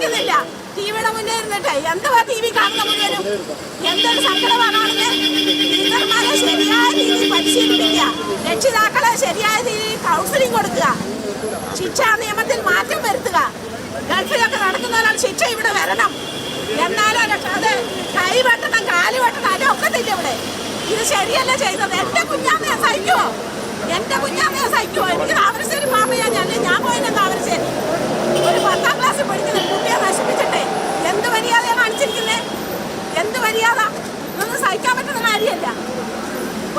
സഹിക്കുന്നില്ല ടിവിയുടെ മുന്നേ ഇരുന്നിട്ട് എന്തുവാ ടി വി കാണുന്ന മുഴുവനും? എന്തൊരു സങ്കടമാണെങ്കിൽ ശരിയായ രീതിയിൽ പരിശീലിപ്പിക്കുക. രക്ഷിതാക്കളെ ശരിയായ രീതിയിൽ കൗൺസിലിംഗ് കൊടുക്കുക. ശിക്ഷാ നിയമത്തിൽ മാറ്റം വരുത്തുക. ഗൾഫിലൊക്കെ നടക്കുന്നവരാണ് ശിക്ഷ ഇവിടെ വരണം. എന്നാലോ അത് കൈ വെട്ടണം കാൽ വെട്ടണം അതൊക്കത്തില്ല ഇവിടെ. ഇത് ശരിയല്ല ചെയ്തത്? എന്റെ കുഞ്ഞാമ്മയെ സഹിക്കുമോ എന്റെ കുഞ്ഞാമ്മയെ സഹിക്കുമോ എനിക്ക് താമരശ്ശേരി മാമയാ ഞാൻ ഞാൻ പോയില്ല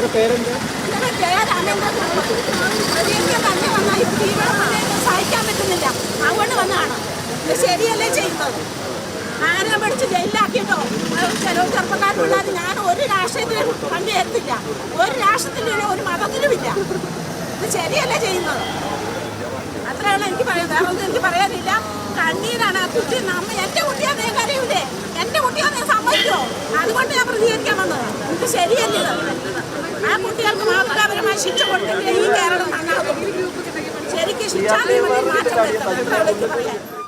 ടീച്ചറുടെ പേരെന്താ? സഹിക്കാൻ പറ്റുന്നില്ല. അതുകൊണ്ട് വന്നതാണ് ഇത് ശരിയല്ലേ ചെയ്യുന്നത്? ആരെ പഠിച്ച് ജയിലാക്കിയിട്ടോ ചില ചെറുപ്പക്കാർ പിള്ളേർ ഞാൻ ഒരു രാഷ്ട്രീയത്തിലും പങ്കുചേർത്തില്ല ഒരു രാഷ്ട്രത്തിലും ഒരു മതത്തിലുമില്ല ഇത് ശരിയല്ലേ ചെയ്യുന്നത്? അത്രയാണ് എനിക്ക് പറയാൻ വേറെ ഒന്നും എനിക്ക് പറയാനില്ല. കണ്ണീരാണ് ആ കുട്ടി. നമ്മ എന്റെ കുട്ടിയാ നീ കരയൂലേ. എന്റെ കുട്ടിയാന്ന് നീ സമ്മതിക്കോ? അതുകൊണ്ട് ഞാൻ പ്രതികരിക്കാൻ വന്നത്. ഇത് ശരിയല്ലേ? ആ കുട്ടികൾക്ക് മാതൃകാപരമായ ശിക്ഷ കൊടുത്തെങ്കിൽ ഈ കേരളം നന്നാകും ശരിക്കും ശിക്ഷാ നിയമത്തിൽ മാറ്റം വരുത്തണം.